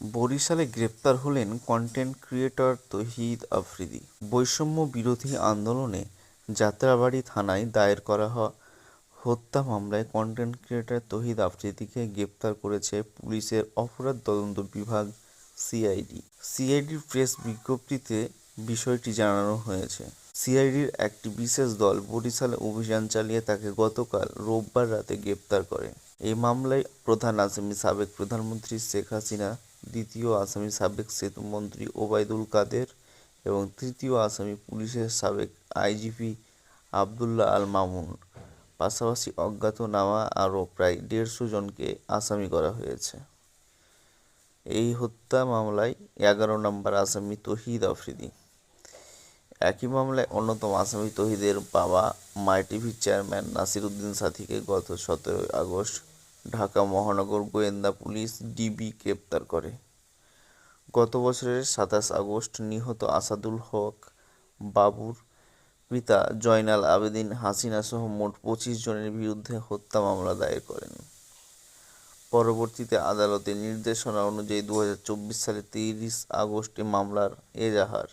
বরিশালে গ্রেপ্তার হলেন কন্টেন্ট ক্রিয়েটর তহিদ আফ্রিদি। বৈষম্য বিরোধী আন্দোলনে যাত্রাবাড়ী থানায় দায়ের করা হত্যা মামলায় কন্টেন্ট ক্রিয়েটর তহিদ আফ্রিদিকে গ্রেপ্তার করেছে পুলিশের অপরাধ তদন্ত বিভাগ সিআইডি সিআইডির প্রেস বিজ্ঞপ্তিতে বিষয়টি জানানো হয়েছে। সিআইডির একটি বিশেষ দল বরিশালে অভিযান চালিয়ে তাকে গতকাল রোববার রাতে গ্রেপ্তার করে। এই মামলায় প্রধান আসামি সাবেক প্রধানমন্ত্রী শেখ হাসিনা দ্বিতীয় আসামি সাবেক সেতুমন্ত্রী ওবায়দুল কাদের এবং তৃতীয় আসামি পুলিশের সাবেক আইজিপি আবদুল্লাহ আল মামুন। পাশাপাশি অজ্ঞাতনামা আরও প্রায় দেড়শো জনকে আসামি করা হয়েছে। এই হত্যা মামলায় এগারো নম্বর আসামি তহিদ আফ্রিদি। একই মামলায় অন্যতম আসামি তহিদের বাবা মাই টিভির চেয়ারম্যান নাসির উদ্দিন সাথীকে গত সতেরোই আগস্ট ঢাকা মহানগর গোয়েন্দা পুলিশ ডিবি গ্রেপ্তার করে। গত বছরের সাতাশ আগস্ট নিহত আসাদুল হক, বাবুর পিতা জয়নাল আবেদিন হাসিনাসহ মোট পঁচিশ জনের বিরুদ্ধে হত্যা মামলা দায়ের করেন। পরবর্তীতে আদালতের নির্দেশনা অনুযায়ী দু সালের তিরিশ আগস্টে মামলার এজাহার